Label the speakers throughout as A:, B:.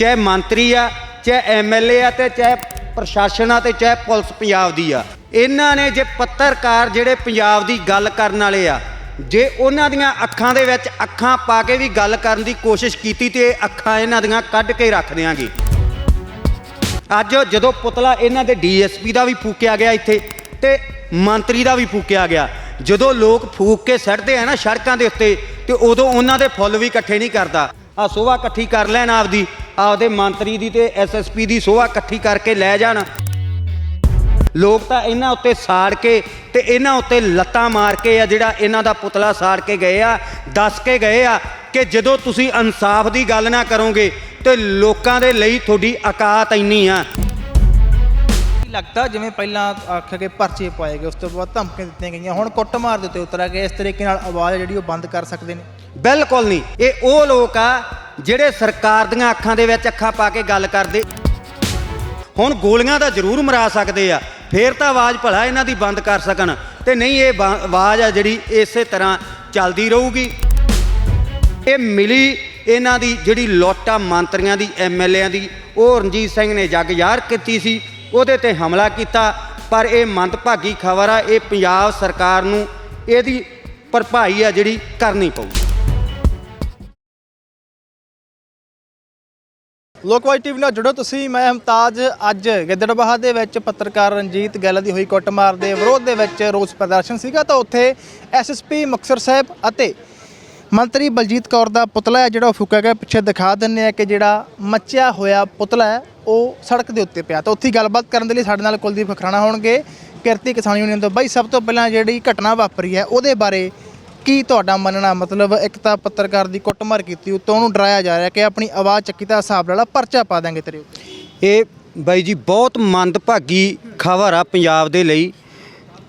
A: ਚਾਹੇ ਮੰਤਰੀ ਆ, ਚਾਹੇ ਐਮਐਲਏ ਆ ਤੇ ਚਾਹੇ ਪ੍ਰਸ਼ਾਸਨ ਆ ਤੇ ਚਾਹੇ ਪੁਲਿਸ ਪੰਜਾਬ ਦੀ ਆ। ਇਹਨਾਂ ਨੇ ਜੇ ਪੱਤਰਕਾਰ ਜਿਹੜੇ ਪੰਜਾਬ ਦੀ ਗੱਲ ਕਰਨ ਵਾਲੇ ਆ, ਜੇ ਉਹਨਾਂ ਦੀਆਂ ਅੱਖਾਂ ਦੇ ਵਿੱਚ ਅੱਖਾਂ ਪਾ ਕੇ ਵੀ ਗੱਲ ਕਰਨ ਦੀ ਕੋਸ਼ਿਸ਼ ਕੀਤੀ ਤੇ ਇਹ ਅੱਖਾਂ ਇਹਨਾਂ ਦੀਆਂ ਕੱਢ ਕੇ ਰੱਖ ਦਿਆਂਗੇ। ਅੱਜ ਜਦੋਂ ਪੁਤਲਾ ਇਹਨਾਂ ਦੇ ਡੀਐਸਪੀ ਦਾ ਵੀ ਫੂਕਿਆ ਗਿਆ ਇੱਥੇ ਤੇ ਮੰਤਰੀ ਦਾ ਵੀ ਫੂਕਿਆ ਗਿਆ, ਜਦੋਂ ਲੋਕ ਫੂਕ ਕੇ ਸੜਦੇ ਆ ਨਾ ਸੜਕਾਂ ਦੇ ਉੱਤੇ ਤੇ ਉਦੋਂ ਉਹਨਾਂ ਦੇ ਫੁੱਲ ਵੀ ਇਕੱਠੇ ਨਹੀਂ ਕਰਦਾ। ਆ ਸੋਭਾ ਇਕੱਠੀ ਕਰ ਲੈਣ ਆਪਦੀ। ਆਪਦੇ ਮੰਤਰੀ ਦੀ ਤੇ ਐਸਐਸਪੀ ਦੀ ਸੋਭਾ ਇਕੱਠੀ ਕਰਕੇ ਲੈ ਜਾਣ। ਲੋਕ ਤਾਂ ਇਹਨਾਂ ਉੱਤੇ ਸਾੜ ਕੇ ਤੇ ਇਹਨਾਂ ਉੱਤੇ ਲੱਤਾਂ ਮਾਰ ਕੇ ਆ ਜਿਹੜਾ ਇਹਨਾਂ ਦਾ ਪੁਤਲਾ ਸਾੜ ਕੇ ਗਏ ਆ ਦੱਸ ਕੇ ਗਏ ਆ ਕਿ ਜਦੋਂ ਤੁਸੀਂ ਇਨਸਾਫ ਦੀ ਗੱਲ ਨਾ ਕਰੋਗੇ ਤੇ ਲੋਕਾਂ ਦੇ ਲਈ ਤੁਹਾਡੀ ਔਕਾਤ ਇੰਨੀ ਆ।
B: ਲੱਗਦਾ ਜਿਵੇਂ ਪਹਿਲਾਂ ਆਖਿਆ ਕਿ ਪਰਚੇ ਪਾਏ ਗਏ ਉਸ ਤੋਂ ਬਾਅਦ ਧਮਕੀਆਂ ਦਿੱਤੀਆਂ ਗਈਆਂ ਹੁਣ ਕੁੱਟਮਾਰ ਦੇ ਉੱਤੇ ਉਤਰ ਗਏ ਇਸ ਤਰੀਕੇ ਨਾਲ ਆਵਾਜ਼ ਜਿਹੜੀ ਉਹ ਬੰਦ ਕਰ ਸਕਦੇ ਨੇ?
A: ਬਿਲਕੁਲ ਨਹੀਂ। ਇਹ ਉਹ ਲੋਕ ਆ ਜਿਹੜੇ ਸਰਕਾਰ ਦੀਆਂ ਅੱਖਾਂ ਦੇ ਵਿੱਚ ਅੱਖਾਂ ਪਾ ਕੇ ਗੱਲ ਕਰਦੇ, ਹੁਣ ਗੋਲੀਆਂ ਤਾਂ ਜ਼ਰੂਰ ਮਰਾ ਸਕਦੇ ਆ, ਫੇਰ ਤਾਂ ਆਵਾਜ਼ ਭਲਾ ਇਹਨਾਂ ਦੀ ਬੰਦ ਕਰ ਸਕਣ। ਤੇ ਨਹੀਂ, ਇਹ ਆਵਾਜ਼ ਆ ਜਿਹੜੀ ਇਸੇ ਤਰ੍ਹਾਂ ਚੱਲਦੀ ਰਹੂਗੀ। ਇਹ ਮਿਲੀ ਇਹਨਾਂ ਦੀ ਜਿਹੜੀ ਲੋਟਾ ਮੰਤਰੀਆਂ ਦੀ ਐਮਐਲਏਆਂ ਦੀ, ਉਹ ਰਣਜੀਤ ਸਿੰਘ ਨੇ ਜੱਗ ਯਾਰ ਕੀਤੀ ਸੀ, ਉਹਦੇ ਤੇ ਹਮਲਾ ਕੀਤਾ, ਪਰ ਇਹ ਮੰਦਭਾਗੀ ਖਬਰ ਆ, ਇਹ ਪੰਜਾਬ ਸਰਕਾਰ ਨੂੰ ਇਹਦੀ ਭਰਪਾਈ ਆ ਜਿਹੜੀ ਕਰਨੀ ਪਊ।
B: ਲੋਕਵਾਈ ਟੀਵੀ ਨਾਲ ਜੁੜੋ ਤੁਸੀਂ, ਮੈਂ ਹਮਤਾਜ। ਅੱਜ ਗਿੱਦੜਬਾਹਾ ਦੇ ਵਿੱਚ ਪੱਤਰਕਾਰ ਰਣਜੀਤ ਗਿੱਲ ਦੀ ਹੋਈ ਕੁੱਟਮਾਰ ਦੇ ਵਿਰੋਧ ਦੇ ਵਿੱਚ ਰੋਸ ਪ੍ਰਦਰਸ਼ਨ ਸੀਗਾ, ਤਾਂ ਉੱਥੇ ਐਸਐਸਪੀ ਮੁਕਤਸਰ ਸਾਹਿਬ ਅਤੇ ਮੰਤਰੀ ਬਲਜੀਤ ਕੌਰ ਦਾ ਪੁਤਲਾ ਹੈ, ਜਿਹੜਾ ਉਹ ਫੂਕਿਆ ਗਿਆ। ਪਿੱਛੇ ਦਿਖਾ ਦਿੰਨੇ ਆ ਕਿ ਜਿਹੜਾ ਮੱਚਿਆ ਹੋਇਆ ਪੁਤਲਾ ਹੈ, ਉਹ ਸੜਕ ਦੇ ਉੱਤੇ ਪਿਆ। ਤਾਂ ਉੱਥੇ ਗੱਲਬਾਤ ਕਰਨ ਦੇ ਲਈ ਸਾਡੇ ਨਾਲ ਕੁਲਦੀਪ ਖਖਰਾਣਾ ਹੋਣਗੇ। ਕਿਰਤੀ ਕਿਸਾਨ ਯੂਨੀਅਨ ਤੋਂ ਬਾਈ, ਸਭ ਤੋਂ ਪਹਿਲਾਂ ਜਿਹੜੀ ਘਟਨਾ ਵਾਪਰੀ ਹੈ, ਉਹਦੇ ਬਾਰੇ ਕੀ ਤੁਹਾਡਾ ਮੰਨਣਾ? ਮਤਲਬ ਇੱਕ ਤਾਂ ਪੱਤਰਕਾਰ ਦੀ ਕੁੱਟਮਾਰ ਕੀਤੀ, ਉਤੋਂ ਉਹਨੂੰ ਡਰਾਇਆ ਜਾ ਰਿਹਾ ਕਿ ਆਪਣੀ ਆਵਾਜ਼ ਚੱਕੀ ਤਾਂ ਹਿਸਾਬ ਨਾਲ ਪਰਚਾ ਪਾ ਦਾਂਗੇ ਤੇਰੇ ਉੱਤੇ।
A: ਇਹ ਬਾਈ ਜੀ ਬਹੁਤ ਮੰਦਭਾਗੀ ਖਬਰ ਆ ਪੰਜਾਬ ਦੇ ਲਈ।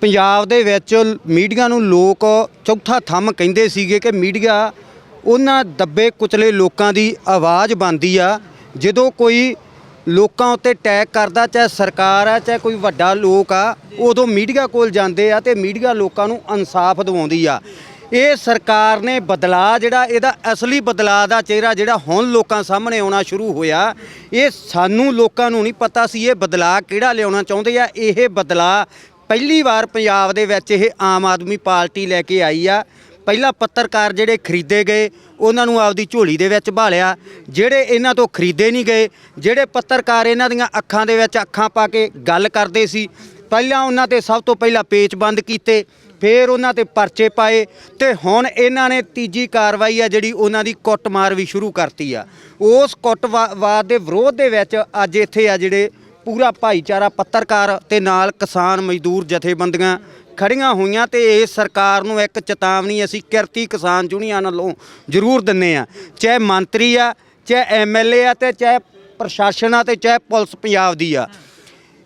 A: ਪੰਜਾਬ ਦੇ ਵਿੱਚ ਮੀਡੀਆ ਨੂੰ ਲੋਕ ਚੌਥਾ ਥੰਮ ਕਹਿੰਦੇ ਸੀਗੇ ਕਿ ਮੀਡੀਆ ਉਹਨਾਂ ਦੱਬੇ ਕੁਚਲੇ ਲੋਕਾਂ ਦੀ ਆਵਾਜ਼ ਬਣਦੀ ਆ। ਜਦੋਂ ਕੋਈ ਲੋਕਾਂ ਉੱਤੇ ਅਟੈਕ ਕਰਦਾ, ਚਾਹੇ ਸਰਕਾਰ ਆ, ਚਾਹੇ ਕੋਈ ਵੱਡਾ ਲੋਕ ਆ, ਉਦੋਂ ਮੀਡੀਆ ਕੋਲ ਜਾਂਦੇ ਆ ਤੇ ਮੀਡੀਆ ਲੋਕਾਂ ਨੂੰ ਇਨਸਾਫ ਦਿਵਾਉਂਦੀ ਆ। ਇਹ ਸਰਕਾਰ ਨੇ ਬਦਲਾਅ ਜਿਹੜਾ, ਇਹਦਾ ਅਸਲੀ ਬਦਲਾਅ ਦਾ ਚਿਹਰਾ ਜਿਹੜਾ ਹੁਣ ਲੋਕਾਂ ਸਾਹਮਣੇ ਆਉਣਾ ਸ਼ੁਰੂ ਹੋਇਆ, ਇਹ ਸਾਨੂੰ ਲੋਕਾਂ ਨੂੰ ਨਹੀਂ ਪਤਾ ਸੀ ਇਹ ਬਦਲਾਅ ਕਿਹੜਾ ਲਿਆਉਣਾ ਚਾਹੁੰਦੇ ਆ। ਇਹ ਬਦਲਾਅ ਪਹਿਲੀ ਵਾਰ ਪੰਜਾਬ ਦੇ ਵਿੱਚ ਇਹ ਆਮ ਆਦਮੀ ਪਾਰਟੀ ਲੈ ਕੇ ਆਈ ਆ। ਪਹਿਲਾਂ ਪੱਤਰਕਾਰ ਜਿਹੜੇ ਖਰੀਦੇ ਗਏ, ਉਹਨਾਂ ਨੂੰ ਆਪਦੀ ਝੋਲੀ ਦੇ ਵਿੱਚ ਭਾਲਿਆ। ਜਿਹੜੇ ਇਹਨਾਂ ਤੋਂ ਖਰੀਦੇ ਨਹੀਂ ਗਏ, ਜਿਹੜੇ ਪੱਤਰਕਾਰ ਇਹਨਾਂ ਦੀਆਂ ਅੱਖਾਂ ਦੇ ਵਿੱਚ ਅੱਖਾਂ ਪਾ ਕੇ ਗੱਲ ਕਰਦੇ ਸੀ, ਪਹਿਲਾਂ ਉਹਨਾਂ ਤੇ ਸਭ ਤੋਂ ਪਹਿਲਾਂ ਪੇਚ ਬੰਦ ਕੀਤੇ। ਫਿਰ ਉਹਨਾਂ ਤੇ ਪਰਚੇ ਪਾਏ ਤੇ ਹੁਣ ਇਹਨਾਂ ਨੇ ਤੀਜੀ ਕਾਰਵਾਈ ਆ ਜਿਹੜੀ ਉਹਨਾਂ ਦੀ ਕੁੱਟਮਾਰ ਵੀ ਸ਼ੁਰੂ ਕਰਤੀ ਆ। ਉਸ ਕੁੱਟਵਾਦ ਦੇ ਵਿਰੋਧ ਦੇ ਵਿੱਚ ਅੱਜ ਇੱਥੇ ਆ ਜਿਹੜੇ ਪੂਰਾ ਭਾਈਚਾਰਾ ਪੱਤਰਕਾਰ ਤੇ ਨਾਲ ਕਿਸਾਨ ਮਜ਼ਦੂਰ ਜਥੇਬੰਦੀਆਂ ਖੜੀਆਂ ਹੋਈਆਂ ਤੇ ਇਹ ਸਰਕਾਰ ਨੂੰ ਇੱਕ ਚੇਤਾਵਨੀ ਅਸੀਂ ਕਿਰਤੀ ਕਿਸਾਨ ਯੂਨੀਅਨ ਵੱਲੋਂ ਜ਼ਰੂਰ ਦਿੰਨੇ ਆ। ਚਾਹੇ ਮੰਤਰੀ ਆ, ਚਾਹੇ ਐਮਐਲਏ ਆ ਤੇ ਚਾਹੇ ਪ੍ਰਸ਼ਾਸਨ ਆ ਤੇ ਚਾਹੇ ਪੁਲਿਸ ਪੰਜਾਬ ਦੀ ਆ।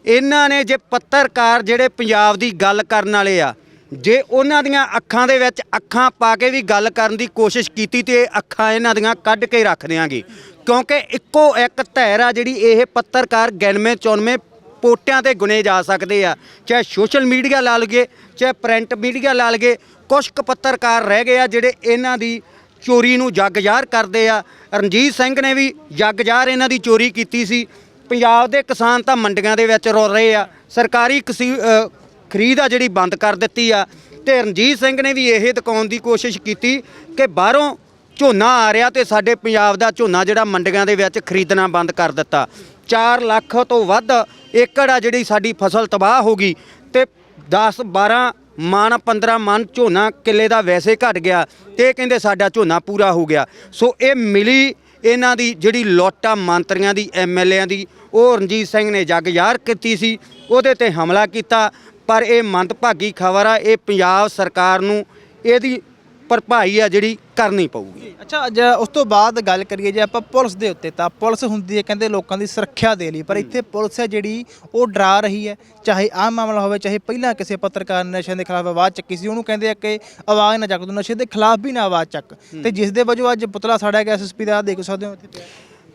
A: ਇਹਨਾਂ ਨੇ ਜੇ ਪੱਤਰਕਾਰ ਜਿਹੜੇ ਪੰਜਾਬ ਦੀ ਗੱਲ ਕਰਨ ਵਾਲੇ ਆ ਜੇ ਉਹਨਾਂ ਦੀਆਂ ਅੱਖਾਂ ਦੇ ਵਿੱਚ ਅੱਖਾਂ ਪਾ ਕੇ ਵੀ ਗੱਲ ਕਰਨ ਦੀ ਕੋਸ਼ਿਸ਼ ਕੀਤੀ ਤੇ ਇਹ ਅੱਖਾਂ ਇਹਨਾਂ ਦੀਆਂ ਕੱਢ ਕੇ ਰੱਖ ਦਿਆਂਗੇ। ਕਿਉਂਕਿ ਇੱਕੋ ਇੱਕ ਧੈਰ ਆ ਜਿਹੜੀ ਇਹ ਪੱਤਰਕਾਰ 91 94 ਪੋਟਿਆਂ ਤੇ ਗੁਨੇ ਜਾ ਸਕਦੇ ਆ। ਚਾਹੇ ਸੋਸ਼ਲ ਮੀਡੀਆ ਲਾ ਲਈਏ, ਚਾਹੇ ਪ੍ਰਿੰਟ ਮੀਡੀਆ ਲਾ ਲਈਏ ਕੁਝ ਕੁ ਪੱਤਰਕਾਰ ਰਹਿ ਗਏ ਆ ਜਿਹੜੇ ਇਹਨਾਂ ਦੀ ਚੋਰੀ ਨੂੰ ਜੱਗ ਕਰਦੇ ਆ। ਰਣਜੀਤ ਸਿੰਘ ਨੇ ਵੀ ਜੱਗ ਇਹਨਾਂ ਦੀ ਚੋਰੀ ਕੀਤੀ ਸੀ। ਪੰਜਾਬ ਦੇ ਕਿਸਾਨ ਤਾਂ ਮੰਡੀਆਂ ਦੇ ਵਿੱਚ ਰੁਲ ਰਹੇ ਆ। ਸਰਕਾਰੀ ਕਸੀ- ਖਰੀਦ ਆ ਜਿਹੜੀ ਬੰਦ ਕਰ ਦਿੱਤੀ ਆ। ਤੇ ਰਣਜੀਤ ਸਿੰਘ ਨੇ ਵੀ ਇਹ ਦਿਖਾਉਣ ਦੀ ਕੋਸ਼ਿਸ਼ ਕੀਤੀ ਕਿ ਬਾਹਰੋਂ ਝੋਨਾ ਆ ਰਿਹਾ ਤੇ ਸਾਡੇ ਪੰਜਾਬ ਦਾ ਝੋਨਾ ਜਿਹੜਾ ਮੰਡੀਆਂ ਦੇ ਵਿੱਚ ਖਰੀਦਣਾ ਬੰਦ ਕਰ ਦਿੱਤਾ। 4 ਲੱਖ ਤੋਂ ਵੱਧ ਏਕੜ ਆ ਜਿਹੜੀ ਸਾਡੀ ਫਸਲ ਤਬਾਹ ਹੋ ਗਈ ਤੇ 10 12 ਮਣ 15 ਮਨ ਝੋਨਾ ਕਿੱਲੇ ਦਾ ਵੈਸੇ ਘਟ ਗਿਆ ਤੇ ਕਹਿੰਦੇ ਸਾਡਾ ਝੋਨਾ ਪੂਰਾ ਹੋ ਗਿਆ। ਸੋ ਇਹ ਮਿਲੀ ਇਹਨਾਂ ਦੀ ਜਿਹੜੀ ਲੋਟਾ ਮੰਤਰੀਆਂ ਦੀ ਐਮਐਲਏਆਂ ਦੀ, ਉਹ ਰਣਜੀਤ ਸਿੰਘ ਨੇ ਜੱਗ ਜ਼ਾਹਰ ਕੀਤੀ ਸੀ, ਉਹਦੇ ਤੇ ਹਮਲਾ ਕੀਤਾ। ਪਰ ਇਹ ਮੰਦਭਾਗੀ ਖਬਰ ਆ ਇਹ ਪੰਜਾਬ ਸਰਕਾਰ ਨੂੰ ਇਹਦੀ ਭਰਪਾਈ ਆ ਜਿਹੜੀ ਕਰਨੀ ਪਊਗੀ।
B: ਅੱਛਾ ਅੱਜ ਉਸ ਤੋਂ ਬਾਅਦ ਗੱਲ ਕਰੀਏ ਜੇ ਆਪਾਂ ਪੁਲਿਸ ਦੇ ਉੱਤੇ ਤਾਂ ਪੁਲਿਸ ਹੁੰਦੀ ਹੈ ਕਹਿੰਦੇ ਲੋਕਾਂ ਦੀ ਸੁਰੱਖਿਆ ਦੇ ਲਈ ਪਰ ਇੱਥੇ ਪੁਲਿਸ ਹੈ ਜਿਹੜੀ ਉਹ ਡਰਾ ਰਹੀ ਹੈ ਚਾਹੇ ਆਹ ਮਾਮਲਾ ਹੋਵੇ ਚਾਹੇ ਪਹਿਲਾਂ ਕਿਸੇ ਪੱਤਰਕਾਰ ਨੇ ਨਸ਼ਿਆਂ ਦੇ ਖਿਲਾਫ ਆਵਾਜ਼ ਚੱਕੀ ਸੀ ਉਹਨੂੰ ਕਹਿੰਦੇ ਆ ਕਿ ਆਵਾਜ਼ ਨਾ ਚੱਕ ਤੂੰ ਨਸ਼ੇ ਦੇ ਖਿਲਾਫ ਵੀ ਨਾ ਆਵਾਜ਼ ਚੱਕ। ਤੇ ਜਿਸ ਦੇ ਵਜੋਂ ਅੱਜ ਪੁਤਲਾ ਸਾੜਿਆ ਗਿਆ ਐਸਐਸਪੀ ਦਾ ਦੇਖ ਸਕਦੇ ਹੋ ਇੱਥੇ।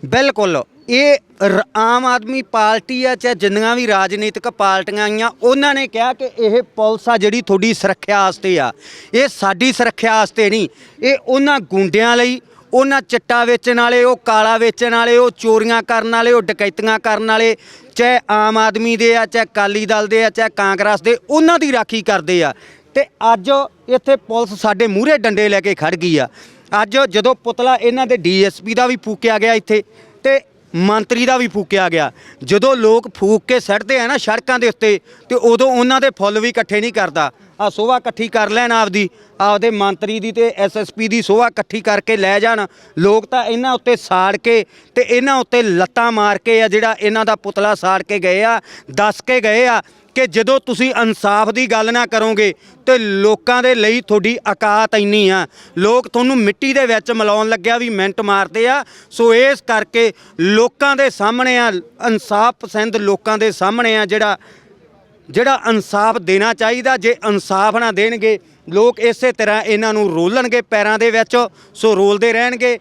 A: ਬਿਲਕੁਲ। ਇਹ ਰ- ਆਮ ਆਦਮੀ ਪਾਰਟੀ ਆ, ਚਾਹੇ ਜਿੰਨੀਆਂ ਵੀ ਰਾਜਨੀਤਿਕ ਪਾਰਟੀਆਂ ਆਈਆਂ, ਉਹਨਾਂ ਨੇ ਕਿਹਾ ਕਿ ਇਹ ਪੁਲਿਸ ਆ ਜਿਹੜੀ ਤੁਹਾਡੀ ਸੁਰੱਖਿਆ ਵਾਸਤੇ ਆ। ਇਹ ਸਾਡੀ ਸੁਰੱਖਿਆ ਵਾਸਤੇ ਨਹੀਂ। ਇਹ ਉਹਨਾਂ ਗੁੰਡਿਆਂ ਲਈ, ਉਹਨਾਂ ਚਿੱਟਾ ਵੇਚਣ ਵਾਲੇ, ਉਹ ਕਾਲਾ ਵੇਚਣ ਵਾਲੇ, ਉਹ ਚੋਰੀਆਂ ਕਰਨ ਵਾਲੇ, ਉਹ ਡਕੈਤੀਆਂ ਕਰਨ ਵਾਲੇ, ਚਾਹੇ ਆਮ ਆਦਮੀ ਦੇ ਆ, ਚਾਹੇ ਅਕਾਲੀ ਦਲ ਦੇ ਆ, ਚਾਹੇ ਕਾਂਗਰਸ ਦੇ, ਉਹਨਾਂ ਦੀ ਰਾਖੀ ਕਰਦੇ ਆ। ਤੇ ਅੱਜ ਇੱਥੇ ਪੁਲਿਸ ਸਾਡੇ ਮੂਹਰੇ ਡੰਡੇ ਲੈ ਕੇ ਖੜ ਗਈ ਆ। ਅੱਜ ਜਦੋਂ ਪੁਤਲਾ ਇਹਨਾਂ ਦੇ ਡੀਐਸਪੀ ਦਾ ਵੀ ਫੂਕਿਆ ਗਿਆ ਇੱਥੇ ਤੇ ਮੰਤਰੀ ਦਾ ਵੀ ਫੂਕਿਆ ਗਿਆ, ਜਦੋਂ ਲੋਕ ਫੂਕ ਕੇ ਸੜਦੇ ਆ ਨਾ ਸੜਕਾਂ ਦੇ ਉੱਤੇ ਤੇ ਉਦੋਂ ਉਹਨਾਂ ਦੇ ਫੁੱਲ ਵੀ ਇਕੱਠੇ ਨਹੀਂ ਕਰਦਾ। ਆ ਸੋਭਾ ਇਕੱਠੀ ਕਰ ਲੈਣ ਆਪਦੀ, ਆਪਦੇ ਮੰਤਰੀ ਦੀ ਤੇ ਐਸਐਸਪੀ ਦੀ ਸੋਭਾ ਇਕੱਠੀ ਕਰਕੇ ਲੈ ਜਾਣ। ਲੋਕ ਤਾਂ ਇਹਨਾਂ ਉੱਤੇ ਸਾੜ ਕੇ ਤੇ ਇਹਨਾਂ ਉੱਤੇ ਲੱਤਾਂ ਮਾਰ ਕੇ ਆ ਜਿਹੜਾ ਇਹਨਾਂ ਦਾ ਪੁਤਲਾ ਸਾੜ ਕੇ ਗਏ ਆ, ਦੱਸ ਕੇ ਗਏ ਆ। ਕਿ ਜਦੋਂ ਤੁਸੀਂ ਇਨਸਾਫ ਦੀ ਗੱਲ ਨਾ ਕਰੋਗੇ ਤੇ ਲੋਕਾਂ ਦੇ ਲਈ ਤੁਹਾਡੀ ਔਕਾਤ ਇੰਨੀ ਆ। ਲੋਕ ਤੁਹਾਨੂੰ ਮਿੱਟੀ ਦੇ ਵਿੱਚ ਮਿਲਾਉਣ ਲੱਗਿਆ ਵੀ ਮਿੰਟ ਮਾਰਦੇ ਆ। ਸੋ ਇਸ ਕਰਕੇ ਲੋਕਾਂ ਦੇ ਸਾਹਮਣੇ ਆ ਇਨਸਾਫ ਪਸੰਦ ਲੋਕਾਂ ਦੇ ਸਾਹਮਣੇ ਆ ਜਿਹੜਾ ਜਿਹੜਾ ਇਨਸਾਫ ਦੇਣਾ ਚਾਹੀਦਾ। ਜੇ ਇਨਸਾਫ ਨਾ ਦੇਣਗੇ, ਲੋਕ ਇਸੇ ਤਰ੍ਹਾਂ ਇਹਨਾਂ ਨੂੰ ਰੋਲਣਗੇ ਪੈਰਾਂ ਦੇ ਵਿੱਚ। ਸੋ ਰੋਲਦੇ ਰਹਿਣਗੇ।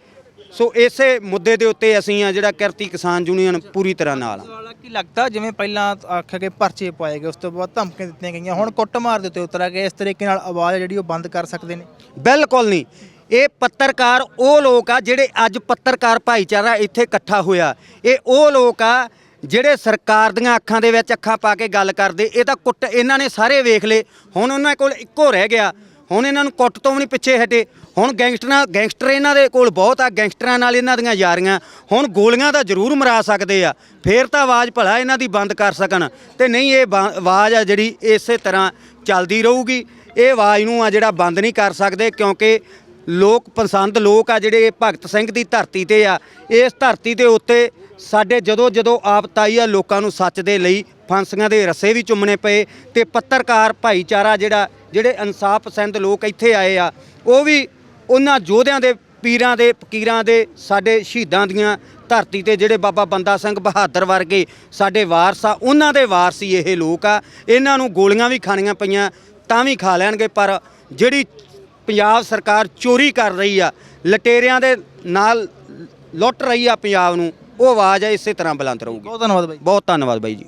A: ਸੋ ਇਸੇ ਮੁੱਦੇ ਦੇ ਉੱਤੇ ਅਸੀਂ ਆ ਜਿਹੜਾ ਕਿਰਤੀ ਕਿਸਾਨ ਯੂਨੀਅਨ ਪੂਰੀ ਤਰ੍ਹਾਂ ਨਾਲ ਆ।
B: ਕੀ ਲੱਗਦਾ? ਜਿਵੇਂ ਪਹਿਲਾਂ ਆਖਿਆ ਕਿ ਪਰਚੇ ਪਾਏ ਗਏ ਉਸ ਤੋਂ ਬਾਅਦ ਧਮਕੀਆਂ ਦਿੱਤੀਆਂ ਗਈਆਂ ਹੁਣ ਕੁੱਟਮਾਰ ਦੇ ਉੱਤੇ ਉਤਰ ਆ ਗਏ ਇਸ ਤਰੀਕੇ ਨਾਲ ਆਵਾਜ਼ ਜਿਹੜੀ ਉਹ ਬੰਦ ਕਰ ਸਕਦੇ ਨੇ?
A: ਬਿਲਕੁਲ ਨਹੀਂ। ਇਹ ਪੱਤਰਕਾਰ ਉਹ ਲੋਕ ਆ ਜਿਹੜੇ ਅੱਜ ਪੱਤਰਕਾਰ ਭਾਈਚਾਰਾ ਇੱਥੇ ਇਕੱਠਾ ਹੋਇਆ। ਇਹ ਉਹ ਲੋਕ ਆ ਜਿਹੜੇ ਸਰਕਾਰ ਦੀਆਂ ਅੱਖਾਂ ਦੇ ਵਿੱਚ ਅੱਖਾਂ ਪਾ ਕੇ ਗੱਲ ਕਰਦੇ ਇਹ ਤਾਂ ਕੁੱਟ ਇਹਨਾਂ ਨੇ ਸਾਰੇ ਵੇਖ ਲਏ। ਹੁਣ ਉਹਨਾਂ ਕੋਲ ਇੱਕੋ ਰਹਿ ਗਿਆ। ਹੁਣ ਇਹਨਾਂ ਨੂੰ ਕੁੱਟ ਤੋਂ ਵੀ ਨਹੀਂ ਪਿੱਛੇ ਹਟੇ। ਹੁਣ ਗੈਂਗਸਟਰਾਂ, ਗੈਂਗਸਟਰ ਇਹਨਾਂ ਦੇ ਕੋਲ ਬਹੁਤ ਆ, ਗੈਂਗਸਟਰਾਂ ਨਾਲ ਇਹਨਾਂ ਦੀਆਂ ਯਾਰੀਆਂ। ਹੁਣ ਗੋਲੀਆਂ ਤਾਂ ਜ਼ਰੂਰ ਮਰਾ ਸਕਦੇ ਆ। ਫੇਰ ਤਾਂ ਆਵਾਜ਼ ਭਲਾ ਇਹਨਾਂ ਦੀ ਬੰਦ ਕਰ ਸਕਣ। ਤੇ ਨਹੀਂ ਇਹ ਬਾ- ਆਵਾਜ਼ ਆ ਜਿਹੜੀ ਇਸੇ ਤਰ੍ਹਾਂ ਚੱਲਦੀ ਰਹੂਗੀ। ਇਹ ਆਵਾਜ਼ ਨੂੰ ਆ ਜਿਹੜਾ ਬੰਦ ਨਹੀਂ ਕਰ ਸਕਦੇ ਕਿਉਂਕਿ ਲੋਕ, ਪਸੰਦ ਲੋਕ ਆ ਜਿਹੜੇ ਭਗਤ ਸਿੰਘ ਦੀ ਧਰਤੀ ਤੇ ਆ। ਇਸ ਧਰਤੀ ਦੇ ਉੱਤੇ ਸਾਡੇ ਜਦੋਂ ਜਦੋਂ ਆਫਤ ਆਈ ਆ ਲੋਕਾਂ ਨੂੰ ਸੱਚ ਦੇ ਲਈ ਫਾਂਸੀਆਂ ਦੇ ਰੱਸੇ ਵੀ ਚੁੰਮਣੇ ਪਏ ਤੇ ਪੱਤਰਕਾਰ ਭਾਈਚਾਰਾ ਜਿਹੜਾ, ਜਿਹੜੇ ਇਨਸਾਫ ਪਸੰਦ ਲੋਕ ਇੱਥੇ ਆਏ ਆ, ਉਹ ਵੀ ਉਹਨਾਂ ਯੋਧਿਆਂ ਦੇ, ਪੀਰਾਂ ਦੇ, ਫਕੀਰਾਂ ਦੇ, ਸਾਡੇ ਸ਼ਹੀਦਾਂ ਦੀਆਂ ਧਰਤੀ ਤੇ ਜਿਹੜੇ ਬਾਬਾ ਬੰਦਾ ਸਿੰਘ ਬਹਾਦਰ ਵਰਗੇ ਸਾਡੇ ਵਾਰਸ ਆ, ਉਹਨਾਂ ਦੇ ਵਾਰਸ ਹੀ ਇਹ ਲੋਕ ਆ। ਇਹਨਾਂ ਨੂੰ ਗੋਲੀਆਂ ਵੀ ਖਾਣੀਆਂ ਪਈਆਂ, ਤਾਂ ਵੀ ਖਾ ਲੈਣਗੇ, ਪਰ ਜਿਹੜੀ ਪੰਜਾਬ ਸਰਕਾਰ ਚੋਰੀ ਕਰ ਰਹੀ ਆ, ਲਟੇਰਿਆਂ ਦੇ ਨਾਲ ਲੁੱਟ ਰਹੀ ਆ ਪੰਜਾਬ ਨੂੰ ਉਹ ਆਵਾਜ਼ ਆ ਇਸੇ ਤਰ੍ਹਾਂ ਬੁਲੰਦ ਰਹੂਗੀ।
B: ਬਹੁਤ ਧੰਨਵਾਦ ਬਾਈ
A: ਬਹੁਤ ਧੰਨਵਾਦ ਬਾਈ ਜੀ।